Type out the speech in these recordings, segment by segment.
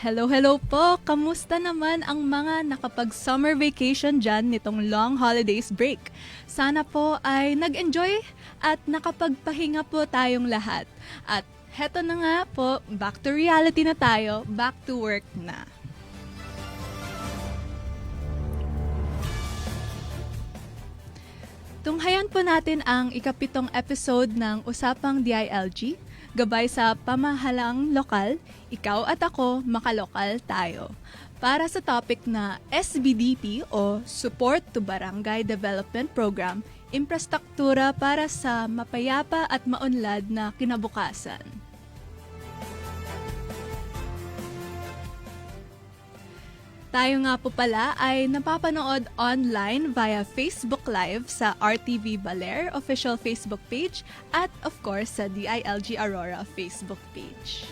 Hello, hello po! Kamusta naman ang mga nakapag-summer vacation dyan nitong long holidays break? Sana po ay nag-enjoy at nakapagpahinga po tayong lahat. At heto na nga po, back to reality na tayo, back to work na. Tunghayan po natin ang ikapitong episode ng Usapang DILG, gabay sa pamahalang lokal, ikaw at ako, makalokal tayo. Para sa topic na SBDP o Support to Barangay Development Program, infrastruktura para sa mapayapa at maunlad na kinabukasan. Tayo nga po pala ay napapanood online via Facebook Live sa RTV Baler official Facebook page at of course sa DILG Aurora Facebook page.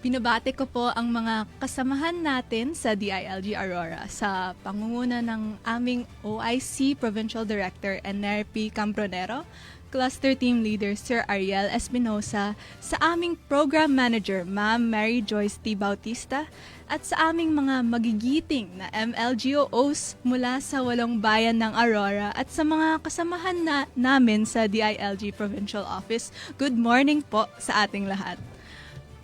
Binabati ko po ang mga kasamahan natin sa DILG Aurora sa pangunguna ng aming OIC Provincial Director NRP Campronero, Cluster Team Leader Sir Ariel Espinosa, sa aming Program Manager Ma'am Mary Joyce T. Bautista, at sa aming mga magigiting na MLGOOs mula sa walong bayan ng Aurora at sa mga kasamahan na namin sa DILG Provincial Office. Good morning po sa ating lahat.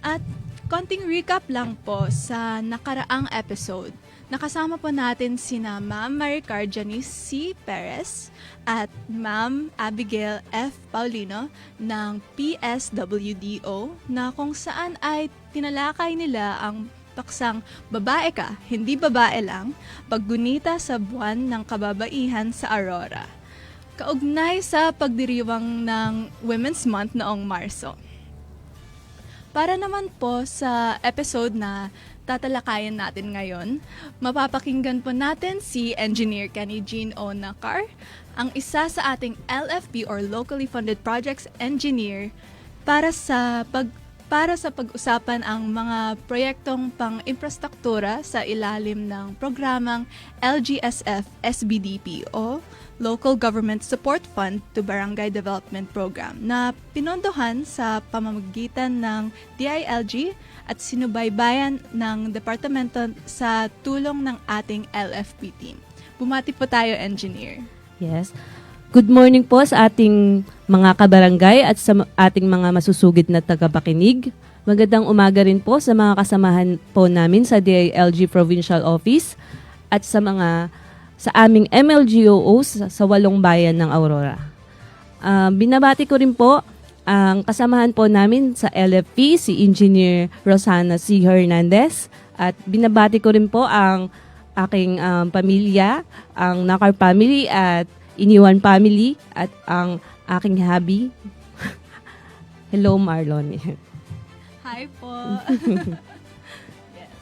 At konting recap lang po sa nakaraang episode. Nakasama po natin sina Ma'am Maricar Janice C. Perez at Ma'am Abigail F. Paulino ng PSWDO na kung saan ay tinalakay nila ang paksang babae ka, hindi babae lang, paggunita sa buwan ng kababaihan sa Aurora. Kaugnay sa pagdiriwang ng Women's Month noong Marso. Para naman po sa episode na tatalakayan natin ngayon, mapapakinggan po natin si Engineer Kenny Jean O. Nakar, ang isa sa ating LFP or Locally Funded Projects Engineer para sa pag para sa pag-usapan ang mga proyektong pang-infrastruktura sa ilalim ng programang LGSF SBDP o Local Government Support Fund to Barangay Development Program na pinondohan sa pamamagitan ng DILG at sinubaybayan ng departamento sa tulong ng ating LFP team. Bumati po tayo, engineer. Yes. Good morning po sa ating mga kabarangay at sa ating mga masusugid na tagapakinig. Magandang umaga rin po sa mga kasamahan po namin sa DILG Provincial Office at sa mga sa aming MLGOOs sa, sa walong bayan ng Aurora. Ah, binabati ko rin po ang kasamahan po namin sa LFP, si Engineer Rosana C. Hernandez. At binabati ko rin po ang aking um, pamilya, ang Nakar family at Iniwan family at ang aking hubby. Hello Marlon. Hi po. yes.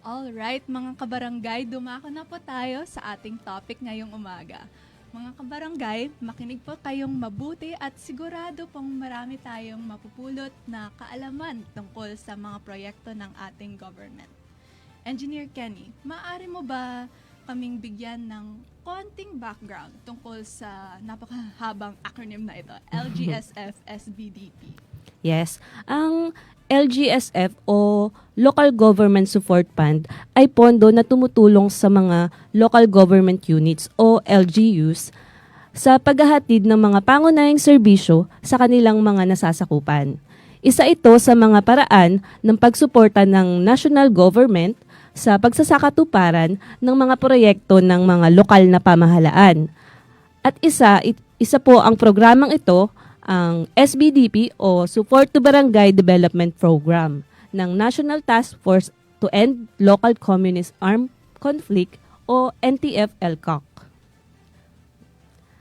Alright, mga kabarangay, dumako na po tayo sa ating topic ngayong umaga. Mga kabarangay, makinig po kayong mabuti at sigurado pong marami tayong mapupulot na kaalaman tungkol sa mga proyekto ng ating government. Engineer Kenny, maaari mo ba kaming bigyan ng konting background tungkol sa napakahabang acronym na ito, LGSF SBDP? Yes. Ang LGSF o Local Government Support Fund ay pondo na tumutulong sa mga local government units o LGUs sa paghahatid ng mga pangunahing serbisyo sa kanilang mga nasasakupan. Isa ito sa mga paraan ng pagsuporta ng national government sa pagsasakatuparan ng mga proyekto ng mga lokal na pamahalaan. At isa, isa po ang programang ito ang SBDP o Support to Barangay Development Program ng National Task Force to End Local Communist Armed Conflict o NTF-ELCOC.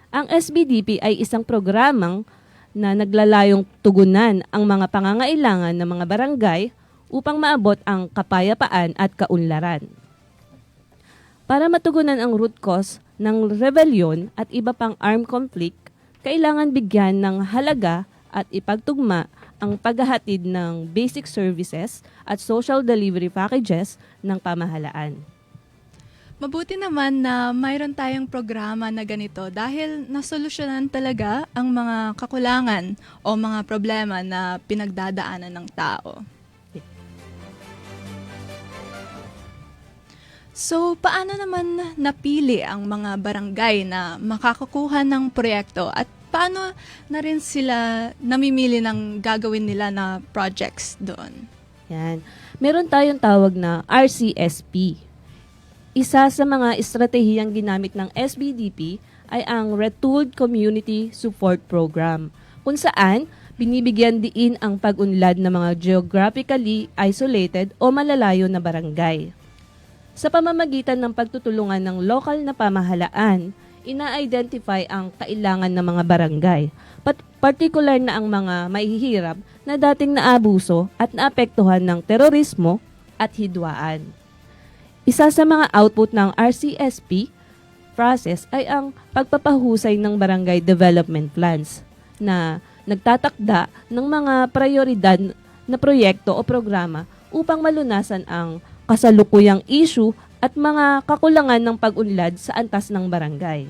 Ang SBDP ay isang programang na naglalayong tugunan ang mga pangangailangan ng mga barangay upang maabot ang kapayapaan at kaunlaran. Para matugunan ang root cause ng rebellion at iba pang armed conflict, kailangan bigyan ng halaga at ipagtugma ang paghahatid ng basic services at social delivery packages ng pamahalaan. Mabuti naman na mayroon tayong programa na ganito dahil nasolusyonan talaga ang mga kakulangan o mga problema na pinagdadaanan ng tao. So, paano naman napili ang mga barangay na makakakuha ng proyekto at paano na rin sila namimili ng gagawin nila na projects doon? Yan. Meron tayong tawag na RCSP. Isa sa mga estratehiyang ginamit ng SBDP ay ang Retooled Community Support Program, kung saan binibigyan diin ang pag-unlad ng mga geographically isolated o malalayo na barangay. Sa pamamagitan ng pagtutulungan ng lokal na pamahalaan, ina-identify ang kailangan ng mga barangay, pat- particular na ang mga mahihirap na dating naabuso at naapektuhan ng terorismo at hidwaan. Isa sa mga output ng RCSP process ay ang pagpapahusay ng barangay development plans na nagtatakda ng mga prioridad na proyekto o programa upang malunasan ang kasalukuyang issue at mga kakulangan ng pag-unlad sa antas ng barangay.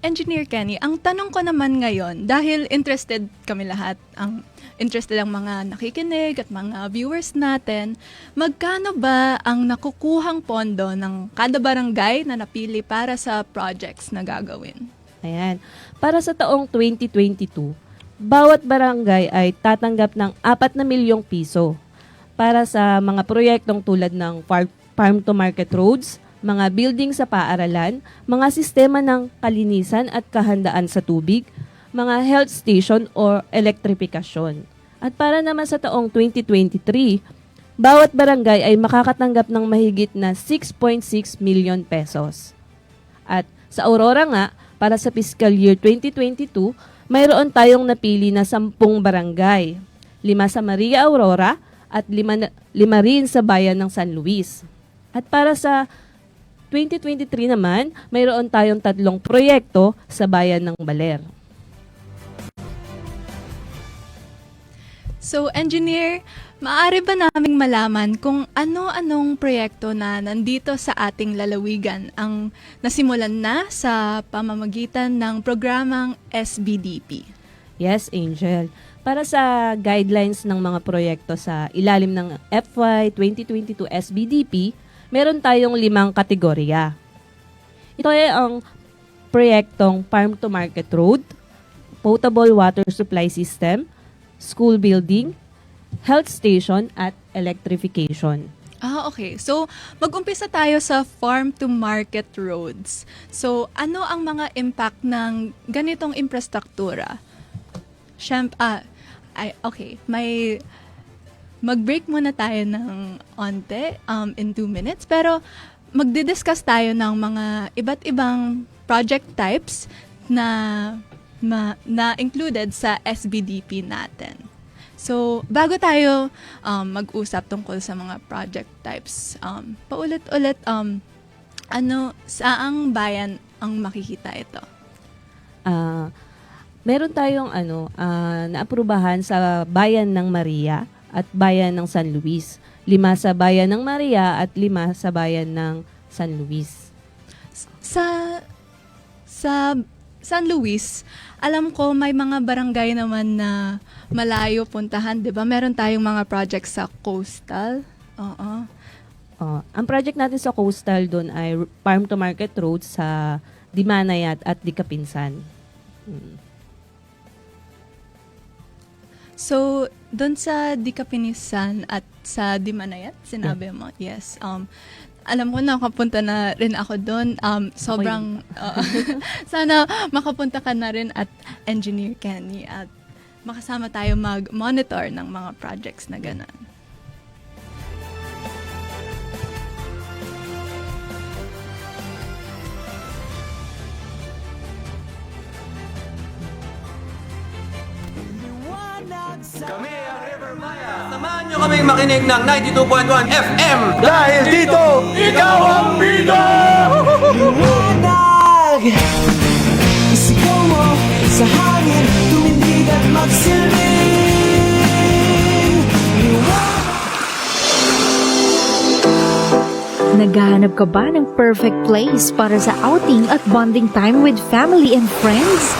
Engineer Kenny, ang tanong ko naman ngayon, dahil interested kami lahat, ang interested ang mga nakikinig at mga viewers natin, magkano ba ang nakukuhang pondo ng kada barangay na napili para sa projects na gagawin? Ayan. Para sa taong 2022, bawat barangay ay tatanggap ng 4 na milyong piso para sa mga proyektong tulad ng far- farm to market roads, mga building sa paaralan, mga sistema ng kalinisan at kahandaan sa tubig, mga health station or elektrifikasyon. At para naman sa taong 2023, bawat barangay ay makakatanggap ng mahigit na 6.6 million pesos. At sa Aurora nga, para sa fiscal year 2022, mayroon tayong napili na 10 barangay. Lima sa Maria Aurora at lima, lima rin sa bayan ng San Luis. At para sa 2023 naman, mayroon tayong tatlong proyekto sa bayan ng Baler. So, engineer, maaari ba naming malaman kung ano-anong proyekto na nandito sa ating lalawigan ang nasimulan na sa pamamagitan ng programang SBDP? Yes, Angel. Para sa guidelines ng mga proyekto sa ilalim ng FY 2022 SBDP, meron tayong limang kategorya. Ito ay ang proyektong Farm to Market Road, Potable Water Supply System, School Building, Health Station, at Electrification. Ah, okay. So, mag-umpisa tayo sa farm to market roads. So, ano ang mga impact ng ganitong infrastruktura? Siyem, ah, ay, okay. May, mag-break muna tayo ng onte um, in two minutes. Pero, magdi-discuss tayo ng mga iba't ibang project types na ma, na included sa SBDP natin. So, bago tayo um, mag-usap tungkol sa mga project types, um, paulit-ulit, um, ano, saang bayan ang makikita ito? Ah, meron tayong ano, ah, naaprubahan sa bayan ng Maria at bayan ng San Luis. Lima sa bayan ng Maria at lima sa bayan ng San Luis. Sa sa San Luis, alam ko may mga barangay naman na malayo puntahan, 'di ba? Meron tayong mga projects sa coastal. Oo. Oh, ang project natin sa coastal doon ay farm to market road sa Dimanayat at Dikapinsan. Mm. So, doon sa Dikapinisan at sa Dimanayat, sinabi mo, yes. Um, alam ko nakapunta na rin ako doon. Um, sobrang, uh, sana makapunta ka na rin at Engineer Kenny at makasama tayo mag-monitor ng mga projects na gano'n. Kami. Samahan nyo kaming makinig ng 92.1 FM. Dahil dito, ikaw ang bida! Liwanag Isigaw mo sa hangin Tumindig at magsilbing Liwanag Naghahanap ka ba ng perfect place para sa outing at bonding time with family and friends?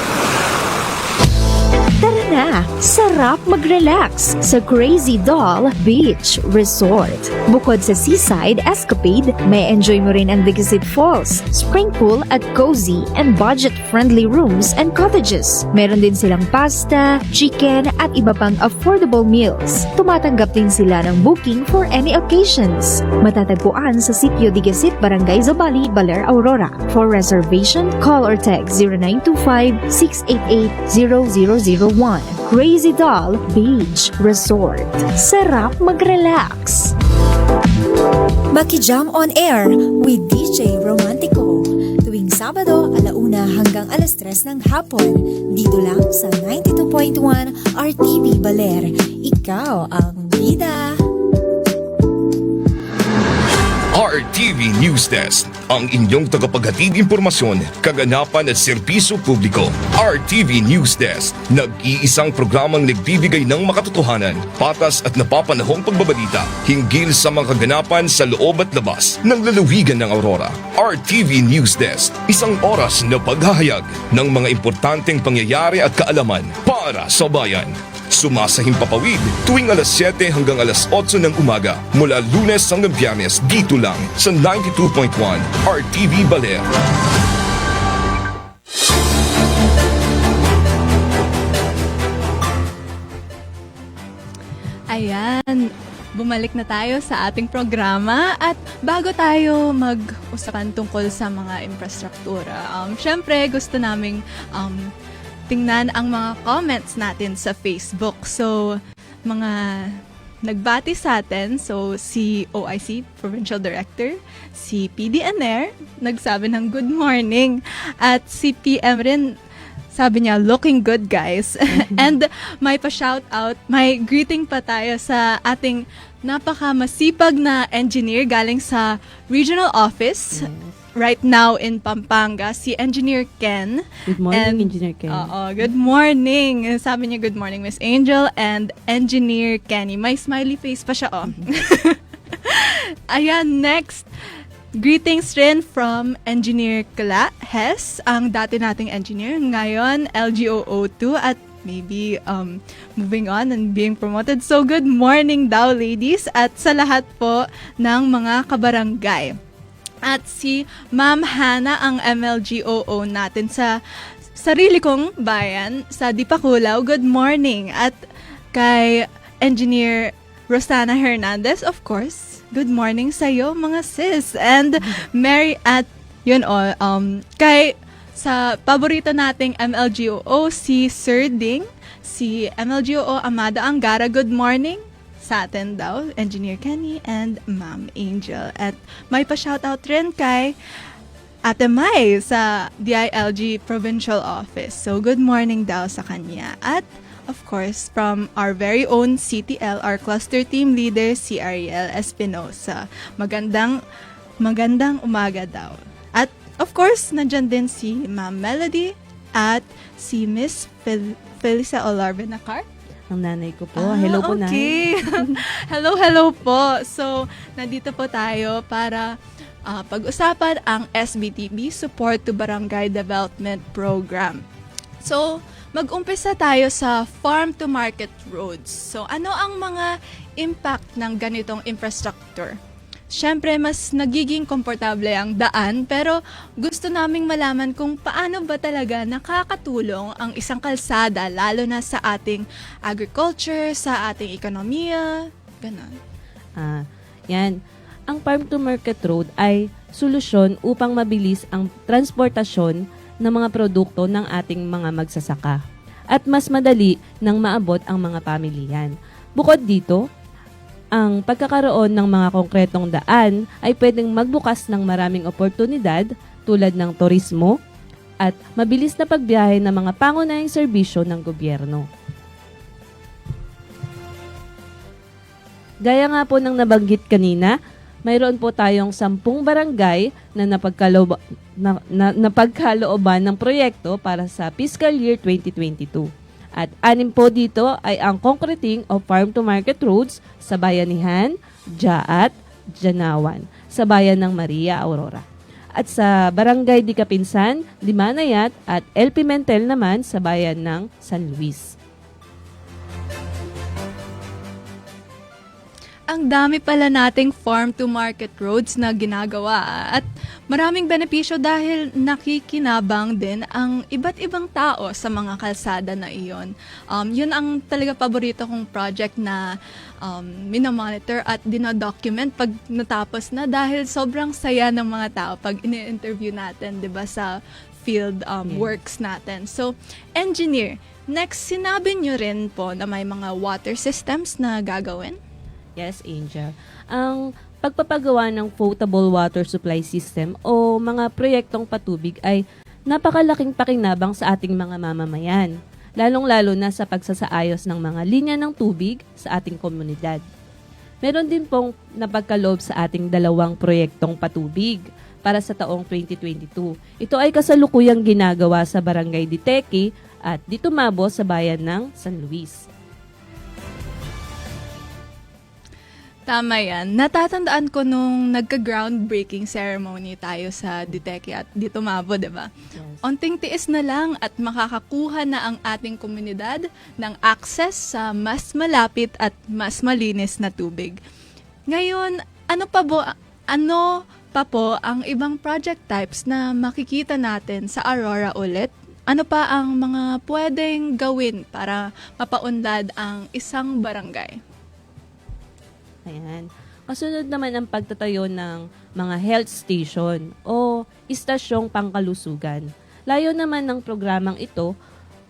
Tara na! Sarap mag-relax sa Crazy Doll Beach Resort. Bukod sa seaside escapade, may enjoy mo rin ang Dixit Falls, spring pool at cozy and budget-friendly rooms and cottages. Meron din silang pasta, chicken at iba pang affordable meals. Tumatanggap din sila ng booking for any occasions. Matatagpuan sa Sitio Digesit, Barangay Zobali, Baler, Aurora. For reservation, call or text 0925-688-0001. Crazy Doll Beach Resort. Sarap mag-relax! Makijam on Air with DJ Romantico. Tuwing Sabado, alauna hanggang alas 3 ng hapon. Dito lang sa 92.1 RTV Baler. Ikaw ang bida. RTV News Desk, ang inyong tagapaghatid impormasyon, kaganapan at serbisyo publiko. RTV News Desk, nag-iisang programang nagbibigay ng makatotohanan, patas at napapanahong pagbabalita hinggil sa mga kaganapan sa loob at labas ng lalawigan ng Aurora. RTV News Desk, isang oras na paghahayag ng mga importanteng pangyayari at kaalaman para sa bayan. Sumasahing papawid tuwing alas 7 hanggang alas 8 ng umaga mula lunes hanggang biyernes dito lang sa 92.1 RTV Baler. Ayan, bumalik na tayo sa ating programa at bago tayo mag-usapan tungkol sa mga infrastruktura, um, syempre gusto naming um, tingnan ang mga comments natin sa Facebook. So, mga nagbati sa atin, so si OIC Provincial Director, si PDNR, nagsabi ng good morning, at si PM rin sabi niya, looking good guys. And may pa-shout out, may greeting pa tayo sa ating napaka masipag na engineer galing sa regional office right now in Pampanga, si Engineer Ken. Good morning, And- Engineer Ken. Oo, good morning. Sabi niya, good morning, Miss Angel and Engineer Kenny. May smiley face pa siya, oh. Ayan, next. Greetings rin from Engineer Kala Hess, ang dati nating engineer. Ngayon, LGOO2 at maybe um, moving on and being promoted. So, good morning daw, ladies, at sa lahat po ng mga kabarangay. At si Ma'am Hana ang MLGOO natin sa sarili kong bayan sa Dipakulaw. Good morning. At kay Engineer Rosana Hernandez, of course. Good morning sa iyo, mga sis. And Mary at yun all, um, kay sa paborito nating MLGOO, si Sir Ding, si MLGOO Amada Angara, good morning sa atin daw, Engineer Kenny and Ma'am Angel. At may pa-shoutout rin kay Ate Mai sa DILG Provincial Office. So, good morning daw sa kanya. At, of course, from our very own CTL, our cluster team leader, si Ariel Espinosa. Magandang, magandang umaga daw. At, of course, nandyan din si Ma'am Melody at si Miss Fel- Felisa Olarbe Ang nanay ko po. Ah, Hello po, Nay. okay. hello, hello po. So, nandito po tayo para ah, pag-usapan ang SBTB, Support to Barangay Development Program. So, mag-umpisa tayo sa farm to market roads. So, ano ang mga impact ng ganitong infrastructure? Siyempre, mas nagiging komportable ang daan, pero gusto naming malaman kung paano ba talaga nakakatulong ang isang kalsada, lalo na sa ating agriculture, sa ating ekonomiya, ganon. Ah, yan. Ang farm to market road ay solusyon upang mabilis ang transportasyon ng mga produkto ng ating mga magsasaka at mas madali nang maabot ang mga pamilyan. Bukod dito, ang pagkakaroon ng mga konkretong daan ay pwedeng magbukas ng maraming oportunidad tulad ng turismo at mabilis na pagbiyahe ng mga pangunahing serbisyo ng gobyerno. Gaya nga po ng nabanggit kanina, mayroon po tayong sampung barangay na napagkaloob, na, na, napagkalooban ng proyekto para sa fiscal year 2022. At anim po dito ay ang concreting of farm-to-market roads sa Bayanihan, Jaat, Janawan sa bayan ng Maria Aurora. At sa Barangay Di Kapinsan, Limanayat at El Pimentel naman sa bayan ng San Luis. Ang dami pala nating farm to market roads na ginagawa at maraming benepisyo dahil nakikinabang din ang iba't ibang tao sa mga kalsada na iyon. Um, yun ang talaga paborito kong project na um, minamonitor at dinadocument pag natapos na dahil sobrang saya ng mga tao pag ini-interview natin, 'di ba sa field um, works natin. So, engineer, next sinabi nyo rin po na may mga water systems na gagawin? Yes, Angel. Ang pagpapagawa ng potable water supply system o mga proyektong patubig ay napakalaking pakinabang sa ating mga mamamayan, lalong-lalo na sa pagsasaayos ng mga linya ng tubig sa ating komunidad. Meron din pong napagkaloob sa ating dalawang proyektong patubig para sa taong 2022. Ito ay kasalukuyang ginagawa sa Barangay Diteque at Ditumabo sa bayan ng San Luis. Tama yan. Natatandaan ko nung nagka-groundbreaking ceremony tayo sa Diteke at dito Mabo, di ba? Onting tiis na lang at makakakuha na ang ating komunidad ng access sa mas malapit at mas malinis na tubig. Ngayon, ano pa po, ano pa po ang ibang project types na makikita natin sa Aurora ulit? Ano pa ang mga pwedeng gawin para mapaunlad ang isang barangay? Ayan. Kasunod naman ang pagtatayo ng mga health station o istasyong pangkalusugan. Layo naman ng programang ito,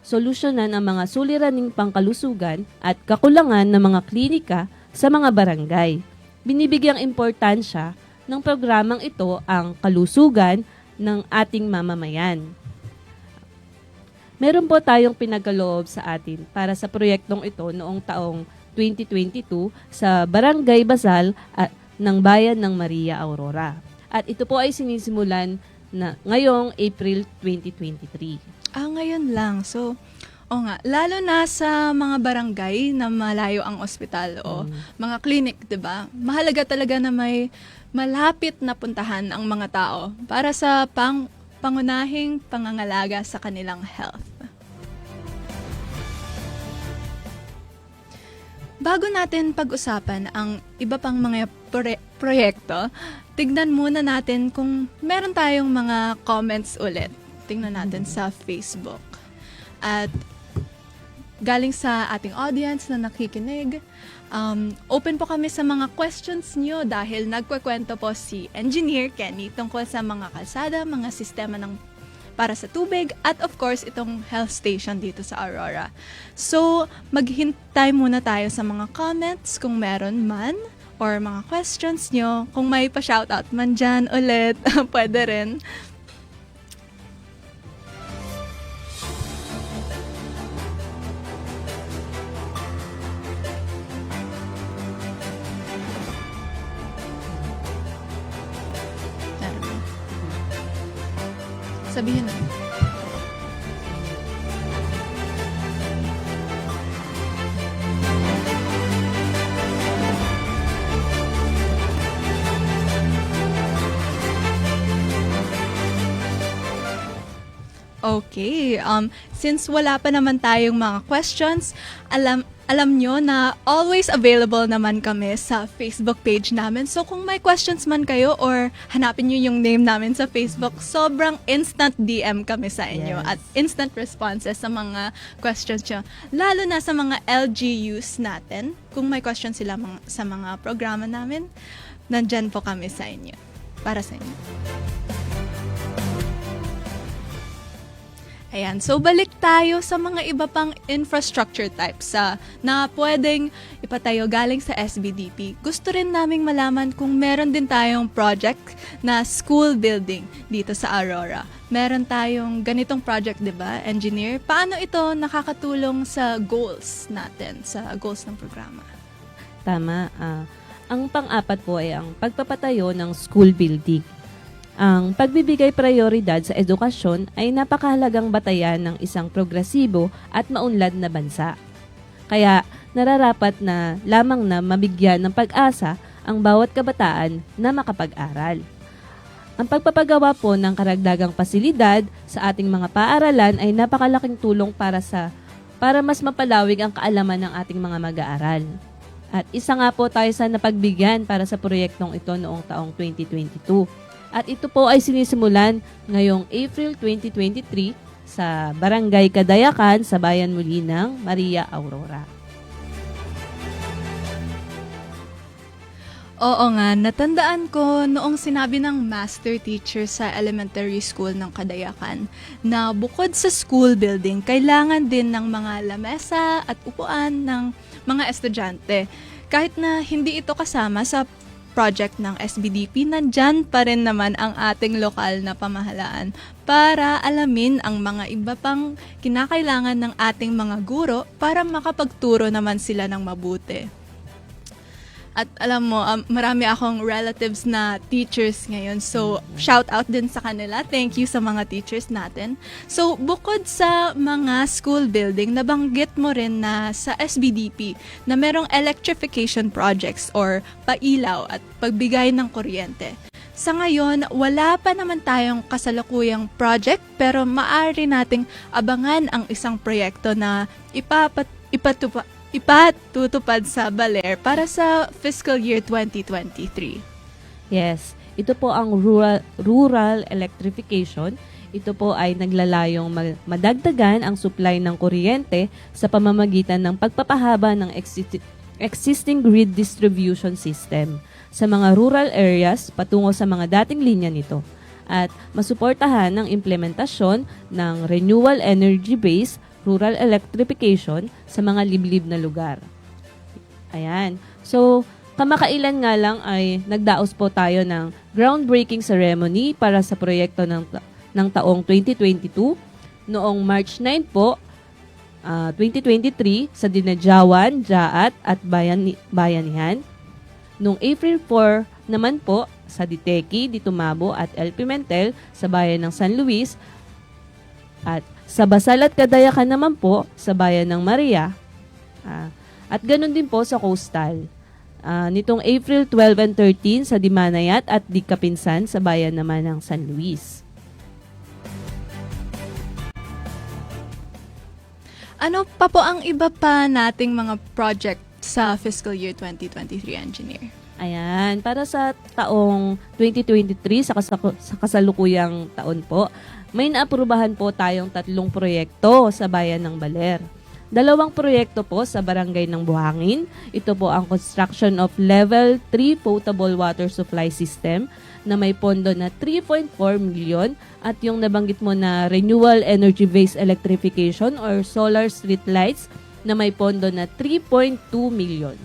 solusyonan ang mga suliraning pangkalusugan at kakulangan ng mga klinika sa mga barangay. Binibigyang importansya ng programang ito ang kalusugan ng ating mamamayan. Meron po tayong pinagkaloob sa atin para sa proyektong ito noong taong 2022 sa Barangay Basal at ng Bayan ng Maria Aurora. At ito po ay sinisimulan na ngayong April 2023. Ah, ngayon lang. So, o nga, lalo na sa mga barangay na malayo ang ospital o mga clinic, 'di ba? Mahalaga talaga na may malapit na puntahan ang mga tao para sa pang pangunahing pangangalaga sa kanilang health. Bago natin pag-usapan ang iba pang mga pre- proyekto, tignan muna natin kung meron tayong mga comments ulit. Tingnan natin sa Facebook. At galing sa ating audience na nakikinig, um, open po kami sa mga questions nyo dahil nagkwekwento po si Engineer Kenny tungkol sa mga kalsada, mga sistema ng para sa tubig at of course itong health station dito sa Aurora. So, maghintay muna tayo sa mga comments kung meron man or mga questions nyo. Kung may pa-shoutout man dyan ulit, pwede rin. Sabihin na. Okay. Um, since wala pa naman tayong mga questions, alam alam nyo na always available naman kami sa Facebook page namin. So kung may questions man kayo or hanapin nyo yung name namin sa Facebook, sobrang instant DM kami sa inyo Yes. at instant responses sa mga questions nyo. Lalo na sa mga LGUs natin. Kung may questions sila mga, sa mga programa namin, nandyan po kami sa inyo. Para sa inyo. Ayan, so balik tayo sa mga iba pang infrastructure types sa na pwedeng ipatayo galing sa SBDP. Gusto rin naming malaman kung meron din tayong project na school building dito sa Aurora. Meron tayong ganitong project, 'di ba, engineer? Paano ito nakakatulong sa goals natin, sa goals ng programa? Tama. ah. ang pang-apat po ay ang pagpapatayo ng school building. Ang pagbibigay prioridad sa edukasyon ay napakahalagang batayan ng isang progresibo at maunlad na bansa. Kaya nararapat na lamang na mabigyan ng pag-asa ang bawat kabataan na makapag-aral. Ang pagpapagawa po ng karagdagang pasilidad sa ating mga paaralan ay napakalaking tulong para sa para mas mapalawig ang kaalaman ng ating mga mag-aaral. At isa nga po tayo sa napagbigyan para sa proyektong ito noong taong 2022. At ito po ay sinisimulan ngayong April 2023 sa Barangay Kadayakan sa Bayan Muli ng Maria Aurora. Oo nga, natandaan ko noong sinabi ng master teacher sa elementary school ng Kadayakan na bukod sa school building, kailangan din ng mga lamesa at upuan ng mga estudyante. Kahit na hindi ito kasama sa project ng SBDP, nandyan pa rin naman ang ating lokal na pamahalaan para alamin ang mga iba pang kinakailangan ng ating mga guro para makapagturo naman sila ng mabuti. At alam mo, um, marami akong relatives na teachers ngayon. So, shout out din sa kanila. Thank you sa mga teachers natin. So, bukod sa mga school building, nabanggit mo rin na sa SBDP na merong electrification projects or pailaw at pagbigay ng kuryente. Sa ngayon, wala pa naman tayong kasalukuyang project pero maaari nating abangan ang isang proyekto na ipapat, ipatupa, ipatutupad sa Baler para sa fiscal year 2023. Yes, ito po ang rural, rural electrification. Ito po ay naglalayong ma- madagdagan ang supply ng kuryente sa pamamagitan ng pagpapahaba ng exi- existing grid distribution system sa mga rural areas patungo sa mga dating linya nito at masuportahan ng implementasyon ng renewable energy-based rural electrification sa mga liblib na lugar. Ayan. So, kamakailan nga lang ay nagdaos po tayo ng groundbreaking ceremony para sa proyekto ng, ng taong 2022. Noong March 9 po, ah, 2023 sa Dinadjawan, Jaat at Bayan, Bayanihan. Noong April 4 naman po sa Diteki, Ditumabo at El Pimentel sa bayan ng San Luis at sa Basal at Kadayakan naman po sa bayan ng Maria. Ah, at ganun din po sa Coastal. Ah, nitong April 12 and 13 sa Dimanayat at Dikapinsan sa bayan naman ng San Luis. Ano pa po ang iba pa nating mga project sa fiscal year 2023 engineer? Ayan, para sa taong 2023 sa, kasaku- sa kasalukuyang taon po, may naaprubahan po tayong tatlong proyekto sa bayan ng Baler. Dalawang proyekto po sa barangay ng Buhangin. Ito po ang construction of level 3 potable water supply system na may pondo na 3.4 million at yung nabanggit mo na renewable energy-based electrification or solar street lights na may pondo na 3.2 million.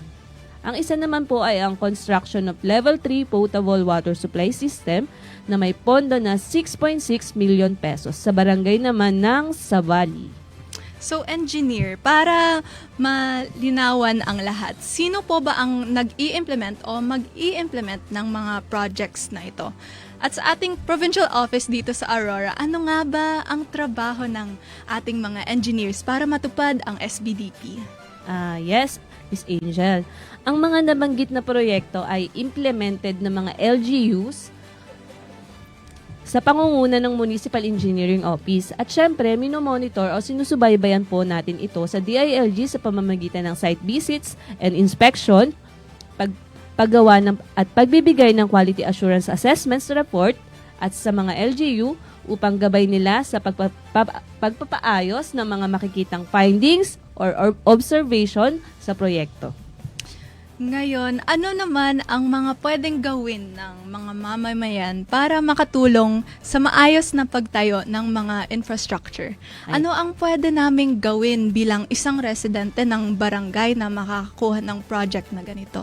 Ang isa naman po ay ang construction of level 3 potable water supply system na may pondo na 6.6 million pesos sa barangay naman ng Savali. So, engineer, para malinawan ang lahat, sino po ba ang nag-i-implement o mag-i-implement ng mga projects na ito? At sa ating provincial office dito sa Aurora, ano nga ba ang trabaho ng ating mga engineers para matupad ang SBDP? Ah, yes, Miss Angel. Ang mga nabanggit na proyekto ay implemented ng mga LGUs sa pangunguna ng Municipal Engineering Office. At syempre, minomonitor o sinusubaybayan po natin ito sa DILG sa pamamagitan ng site visits and inspection, pag, paggawa ng, at pagbibigay ng quality assurance assessments report at sa mga LGU upang gabay nila sa pagpa- pa- pagpapaayos ng mga makikitang findings or observation sa proyekto. Ngayon, ano naman ang mga pwedeng gawin ng mga mamamayan para makatulong sa maayos na pagtayo ng mga infrastructure? Ay. Ano ang pwede naming gawin bilang isang residente ng barangay na makakakuha ng project na ganito?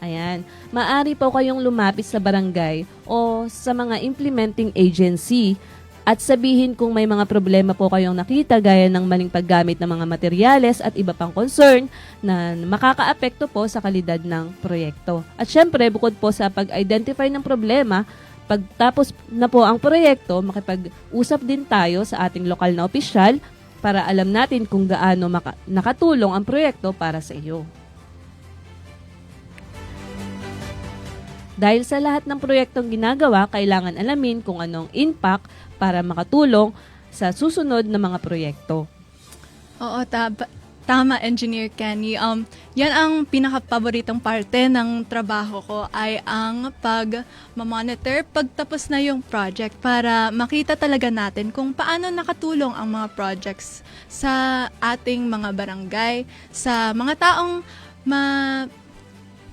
Ayan. Maari po kayong lumapit sa barangay o sa mga implementing agency at sabihin kung may mga problema po kayong nakita gaya ng maling paggamit ng mga materyales at iba pang concern na makakaapekto po sa kalidad ng proyekto. At syempre, bukod po sa pag-identify ng problema, pagtapos na po ang proyekto, makipag-usap din tayo sa ating lokal na opisyal para alam natin kung gaano nakatulong ang proyekto para sa iyo. Dahil sa lahat ng proyektong ginagawa, kailangan alamin kung anong impact para makatulong sa susunod na mga proyekto. Oo, tab- tama, Engineer Kenny. Um, yan ang pinaka-paboritong parte ng trabaho ko ay ang pag-monitor pagtapos na yung project para makita talaga natin kung paano nakatulong ang mga projects sa ating mga barangay, sa mga taong ma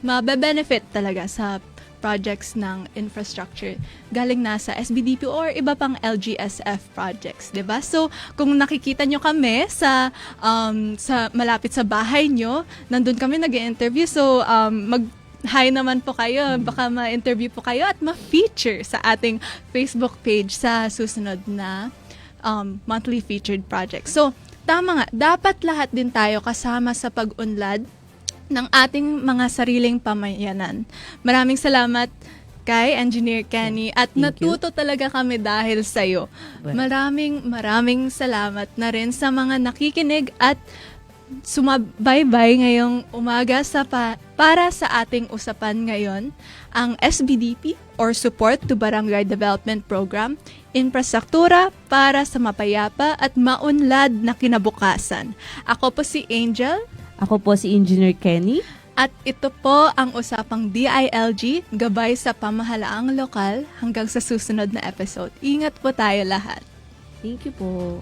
mabe-benefit talaga sa projects ng infrastructure galing na sa SBDP or iba pang LGSF projects, 'di ba? So, kung nakikita nyo kami sa um, sa malapit sa bahay nyo, nandun kami nag-interview. So, um, mag Hi naman po kayo. Baka ma-interview po kayo at ma-feature sa ating Facebook page sa susunod na um, monthly featured project. So, tama nga, dapat lahat din tayo kasama sa pag-unlad ng ating mga sariling pamayanan. Maraming salamat kay Engineer Kenny at Thank you. natuto talaga kami dahil sa iyo. Maraming maraming salamat na rin sa mga nakikinig at sumabaybay ngayong umaga sa pa- para sa ating usapan ngayon ang SBDP or Support to Barangay Development Program infrastruktura para sa mapayapa at maunlad na kinabukasan. Ako po si Angel Ako po si Engineer Kenny. at ito po ang usapang DILG, gabay sa pamahalaang lokal hanggang sa susunod na episode. Ingat po tayo lahat. Thank you po.